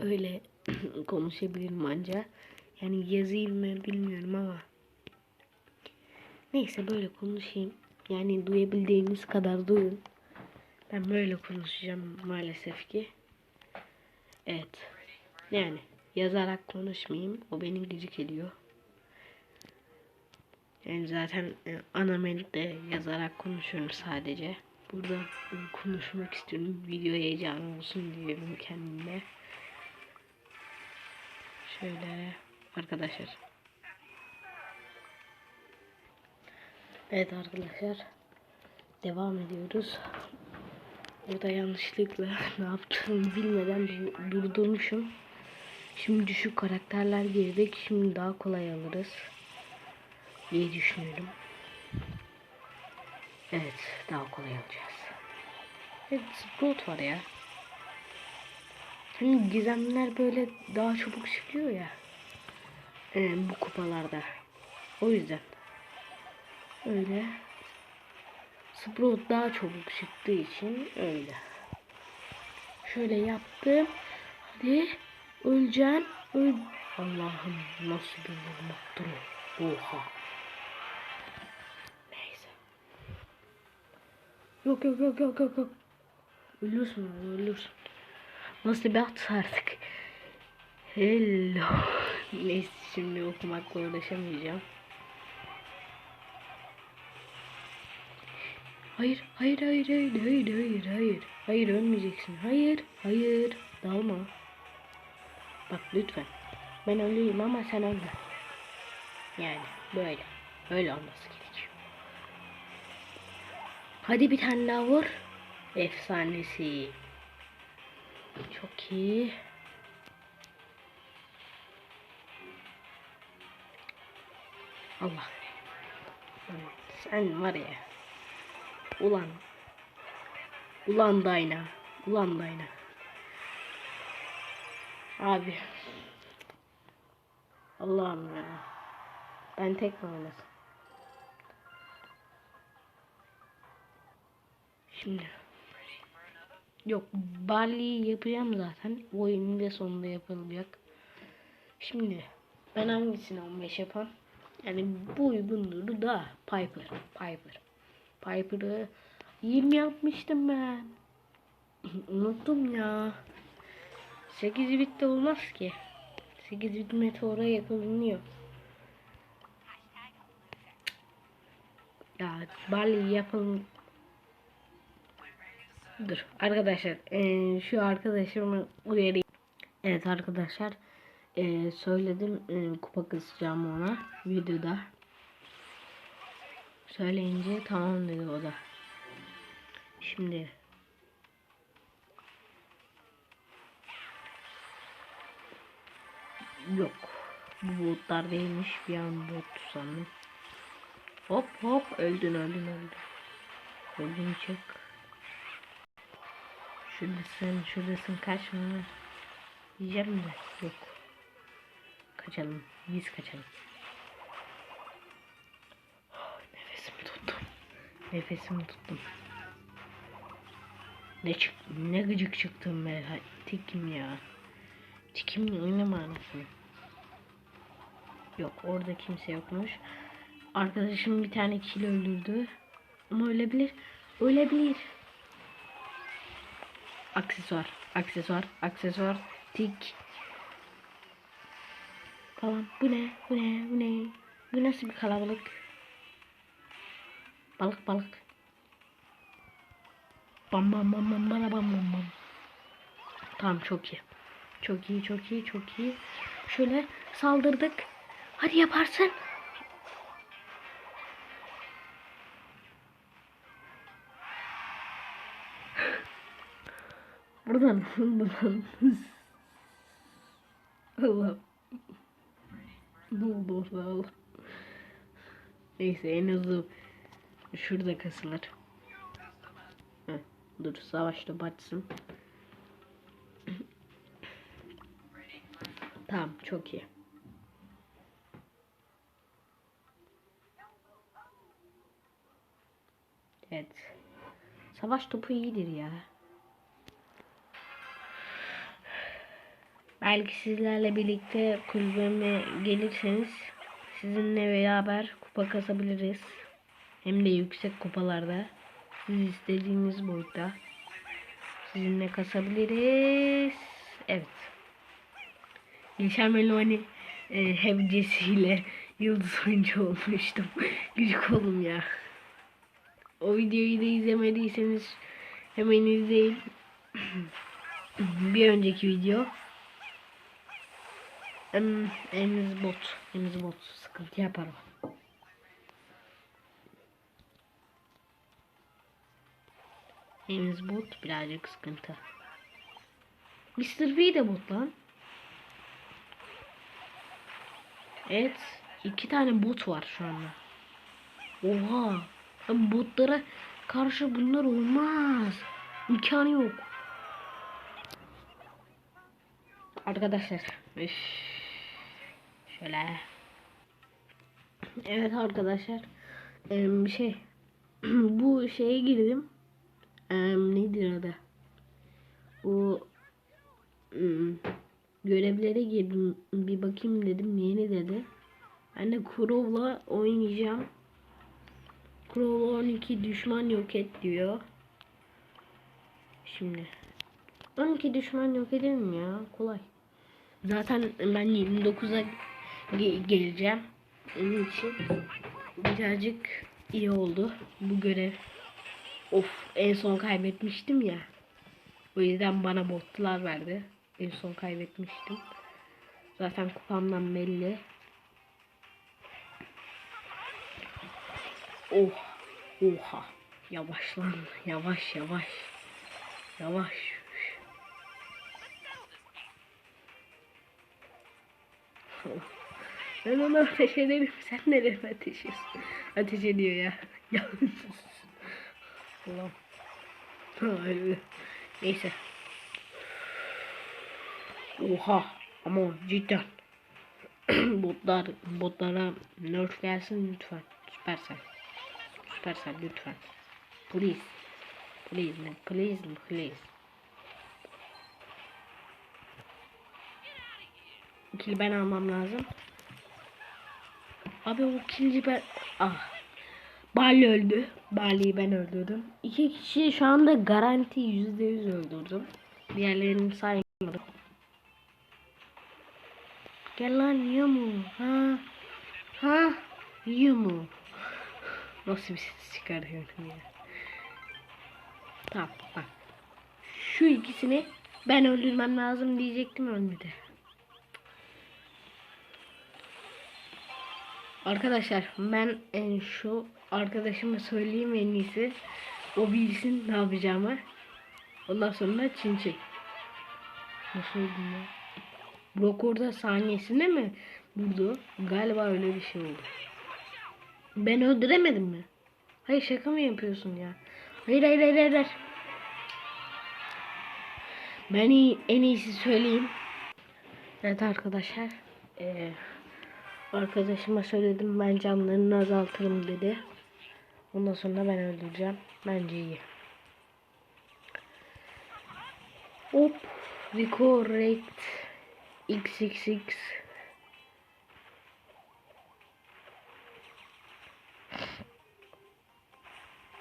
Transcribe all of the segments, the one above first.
böyle konuşabilirim anca. Yani yazayım mı bilmiyorum ama. Neyse böyle konuşayım. Yani duyabildiğiniz kadar duyun. Ben böyle konuşacağım maalesef ki. Evet. Yani yazarak konuşmayayım. O beni gıcık ediyor. Yani zaten e, ana menüde yazarak konuşuyorum sadece. Burada konuşmak istiyorum. Video heyecanı olsun diyorum kendime. Şöyle arkadaşlar. Evet arkadaşlar. Devam ediyoruz. Burada yanlışlıkla ne yaptığımı bilmeden du- durdurmuşum. Şimdi düşük karakterler girdik. Şimdi daha kolay alırız. diye düşünüyorum. Evet, daha kolay alacağız. Evet, Sprout var ya. Hani gizemler böyle daha çabuk çıkıyor ya. Ee, bu kupalarda. O yüzden. Öyle. Sprout daha çabuk çıktığı için öyle. Şöyle yaptım. Hadi öleceğim. Öl Allah'ım nasıl bir vurmaktır. Oha. Neyse. Yok yok yok yok yok. Ölürsün ölürsün. Nasıl bir at artık. Hello. Neyse şimdi okumakla uğraşamayacağım. Hayır, hayır, hayır, hayır, hayır, hayır, hayır. Hayır ölmeyeceksin. Hayır, hayır. Dalma. Bak lütfen. Ben öleyim ama sen ölme. Yani böyle. Böyle olması gerekiyor. Hadi bir tane daha vur. Efsanesi. Çok iyi. Allah. Sen var ya. Ulan. Ulan Dayna. Ulan Dayna. Abi. Allah'ım ya. Ben tek mi oynasam? Şimdi. Yok Barley'i yapacağım zaten. Oyunun da sonunda yapılacak. Şimdi ben hangisini 15 yapan? Yani bu uygundur da Piper. Piper. Piper'ı 20 yapmıştım ben. Unuttum ya. 8 bit de olmaz ki. 8 bit meteora yapılmıyor. Ya Barley yapın. Dur arkadaşlar eee, şu arkadaşımı uyarayım. Evet arkadaşlar eee, söyledim eee, kupa kısacağım ona videoda. Söyleyince tamam dedi o da. Şimdi yok. Bu botlar değilmiş. Bir an bot sandım. Hop hop öldün öldün öldün. Öldün çık. Şuradasın şuradasın kaçma. Yiyeceğim de yok. Kaçalım. Biz kaçalım. Nefesimi tuttum. Nefesimi tuttum. Ne çık ne gıcık çıktım be. Ha, Tikim ya. Tikimle oynama anasını. Yok orada kimse yokmuş. Arkadaşım bir tane kişiyle öldürdü. Ama ölebilir. Ölebilir. Aksesuar. Aksesuar. Aksesuar. Tik. Falan. Bu ne? Bu ne? Bu ne? Bu nasıl bir kalabalık? Balık balık. Bam bam bam bam bana bam bam bam. Tamam çok iyi. Çok iyi çok iyi çok iyi. Şöyle saldırdık. Hadi yaparsın. Buradan buradan. Allah. Ne oldu orada Allah. Neyse en hızlı şurada kasılır. Heh, dur savaşta batsın. tamam çok iyi. Evet. Savaş topu iyidir ya. Belki sizlerle birlikte kulübeme gelirseniz sizinle beraber kupa kasabiliriz. Hem de yüksek kupalarda. Siz istediğiniz boyutta. Sizinle kasabiliriz. Evet. Geçen Meloni e, hemcesiyle yıldız oyuncu olmuştum. Gıcık oğlum ya. O videoyu da izlemediyseniz hemen izleyin. Bir önceki video. Em, Emiz bot. Emiz bot. Sıkıntı yapar o. Emiz bot birazcık sıkıntı. Mr. V de bot lan. Evet. iki tane bot var şu anda. Oha. Botlara karşı bunlar olmaz. İmkanı yok. Arkadaşlar. Üf. Şöyle. Evet arkadaşlar. Bir şey. Bu şeye girdim. Nedir adı? Bu hmm, görevlere girdim. Bir bakayım dedim. Yeni dedi. Ben de Crow'la oynayacağım. Crow 12 düşman yok et diyor. Şimdi 12 düşman yok edelim ya kolay. Zaten ben 29'a ge- geleceğim. Onun için birazcık iyi oldu bu görev. Of en son kaybetmiştim ya. O yüzden bana botlar verdi. En son kaybetmiştim. Zaten kupamdan belli. Oh. Oha. Yavaş lan. Yavaş yavaş. Yavaş. Ben ona ateş ederim. Sen nereye ateş ediyorsun? Ateş ediyor ya. Ya. Ulan. Ha, öyle. Neyse. Oha. Ama cidden. botlar, botlara nerf gelsin lütfen. Süpersel. Süpersel lütfen. Please. Please man. Please please. İkili ben almam lazım. Abi o ikinci ben... Ah. Bali öldü. Bali'yi ben öldürdüm. İki kişi şu anda garanti yüzde yüz öldürdüm. Diğerlerini saymadım. Gel lan yiyor mu? Ha? Ha? Yiyor mu? Nasıl bir ses çıkarıyorum ya? Tamam bak. Şu ikisini ben öldürmem lazım diyecektim ölmedi. Arkadaşlar ben en şu arkadaşıma söyleyeyim en iyisi. O bilsin ne yapacağımı. Ondan sonra çin çin. Nasıl oldu ya? Brock orada saniyesinde mi vurdu? Galiba öyle bir şey oldu. Ben öldüremedim mi? Hayır şaka mı yapıyorsun ya? Hayır hayır hayır hayır. hayır. Ben iyi, en iyisi söyleyeyim. Evet arkadaşlar. Ee, arkadaşıma söyledim ben canlarını azaltırım dedi. Ondan sonra ben öldüreceğim. Bence iyi. Hop. Rico Rate XXX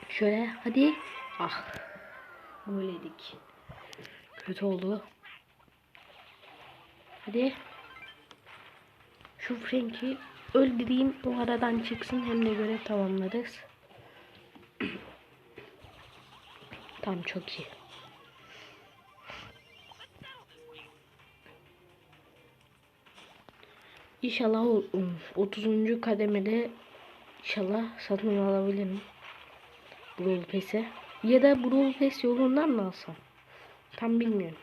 Şöyle hadi. Ah. Böyledik. Kötü oldu. Hadi. Şu Frank'i öldüreyim. O aradan çıksın. Hem de görev tamamlarız. Tamam çok iyi. İnşallah o 30. kademede inşallah satın alabilirim. Brawl Pass'i. Ya da Brawl Pass yolundan mı alsam? Tam bilmiyorum.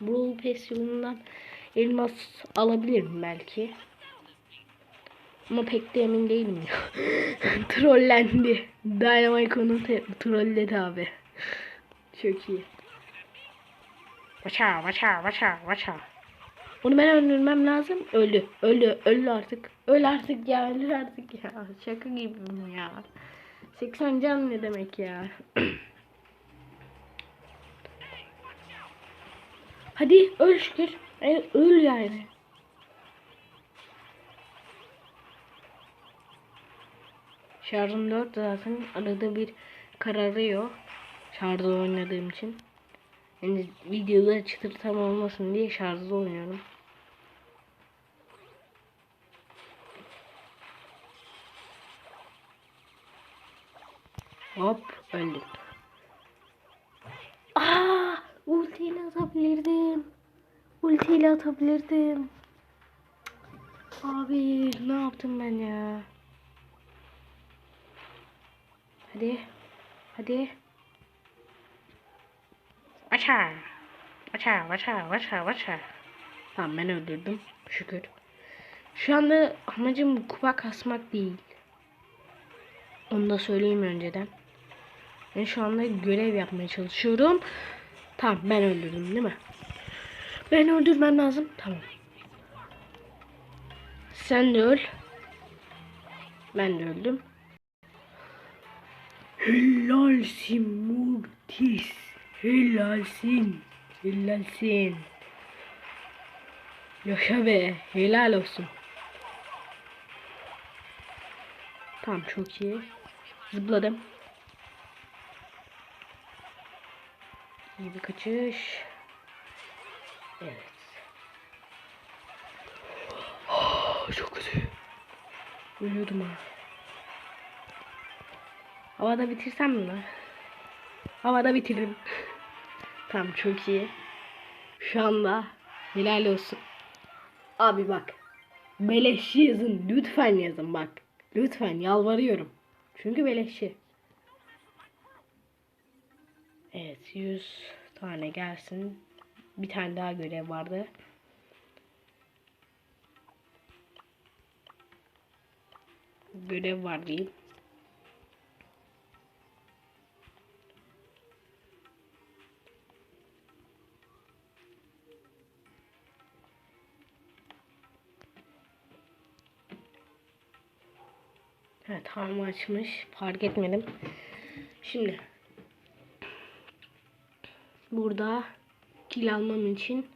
Brawl Pass yolundan elmas alabilirim belki. Ama pek de emin değilim. Trollendi. Dynamite onu trolledi abi. Çok iyi. Vaça vaça vaça vaça. Onu ben öldürmem lazım. Öldü. Öldü. Öldü artık. Öl artık ya. Öldü artık ya. Şaka gibi ya. 80 can ne demek ya? Hadi öl şükür. E, öl yani. Şarjım 4 zaten arada bir kararıyor. Şarjda oynadığım için. Yani videoda çıtır tam olmasın diye şarjda oynuyorum. Hop öldüm. Aa, ultiyle atabilirdim. Ultiyle atabilirdim. Abi ne yaptım ben ya? Hadi. Hadi. Aça. Aça, aça, aça, aça. Tamam ben öldürdüm. Şükür. Şu anda amacım kupa kasmak değil. Onu da söyleyeyim önceden. Ben şu anda görev yapmaya çalışıyorum. Tamam ben öldürdüm değil mi? Ben öldürmem lazım. Tamam. Sen de öl. Ben de öldüm. Helalsin Mortis. Helalsin. Helalsin. Yaşa be. Helal olsun. Tamam çok iyi. Zıpladım. İyi bir kaçış. Evet. çok kötü. Ölüyordum ha. Havada bitirsem mi? Havada bitiririm. tamam çok iyi. Şu anda helal olsun. Abi bak. Beleşçi yazın. Lütfen yazın bak. Lütfen yalvarıyorum. Çünkü beleşçi. Evet 100 tane gelsin. Bir tane daha görev vardı. Görev var diyeyim. Evet tamam açmış. Fark etmedim. Şimdi burada kil almam için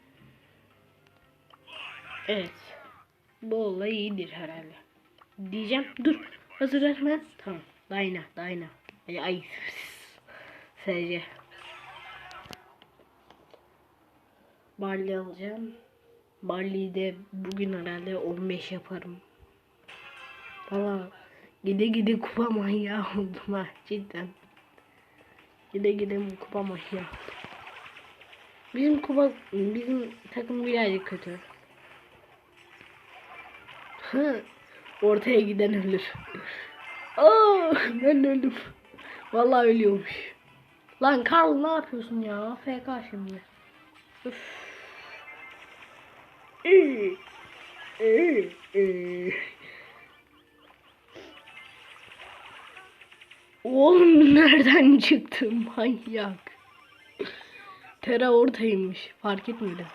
evet bu olay iyidir herhalde. Diyeceğim. Dur. Hazır hemen. Tamam. Dayna. Dayna. Ay. ay. SC. Barley alacağım. Barley'i de bugün herhalde 15 yaparım. Valla gide gide kupa manyağı oldum ha cidden. Gide gide kupa manyağı. Bizim kupa bizim takım birazcık kötü. Hı. Ortaya giden ölür. Aa, ben öldüm. Vallahi ölüyormuş. Lan Karl ne yapıyorsun ya? FK şimdi. Üf. Ee, ee, ee. Oğlum nereden çıktı manyak? Tera oradaymış. Fark etmedim.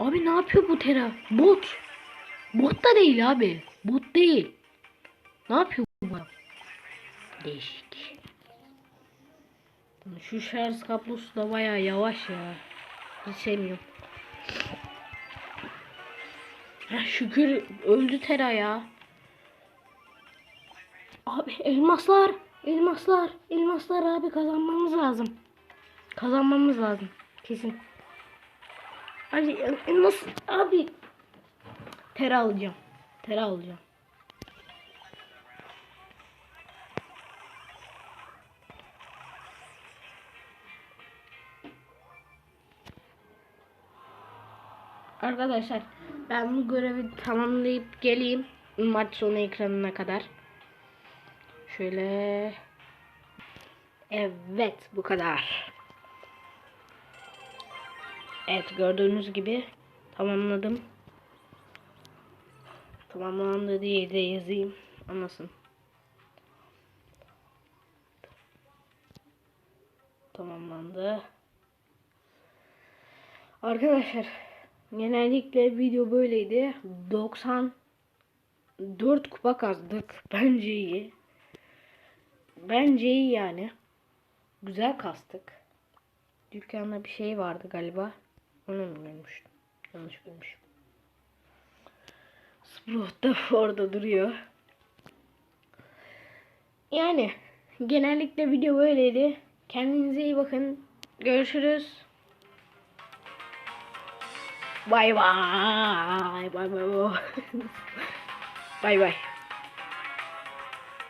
Abi ne yapıyor bu Tera? Bot. Bot da değil abi. Bot değil. Ne yapıyor bu? Değişik. Şu şarj kablosu da baya yavaş ya. Hiç sevmiyorum. Heh, şükür öldü Tera ya. Abi elmaslar. Elmaslar. Elmaslar abi kazanmamız lazım. Kazanmamız lazım. Kesin. Abi elmas abi. Tera alacağım. Tera alacağım. Arkadaşlar ben bu görevi tamamlayıp geleyim maç sonu ekranına kadar. Şöyle Evet bu kadar. Evet gördüğünüz gibi tamamladım. Tamamlandı diye de yazayım. Anlasın. Tamamlandı. Arkadaşlar genellikle video böyleydi. 94 kupa kazdık. Bence iyi. Bence iyi yani. Güzel kastık. dükkanda bir şey vardı galiba. Onu mu görmüştüm? Yanlış görmüşüm. Sprout da orada duruyor. Yani genellikle video böyleydi. Kendinize iyi bakın. Görüşürüz. Bay bay. Bay bay. Bay bay.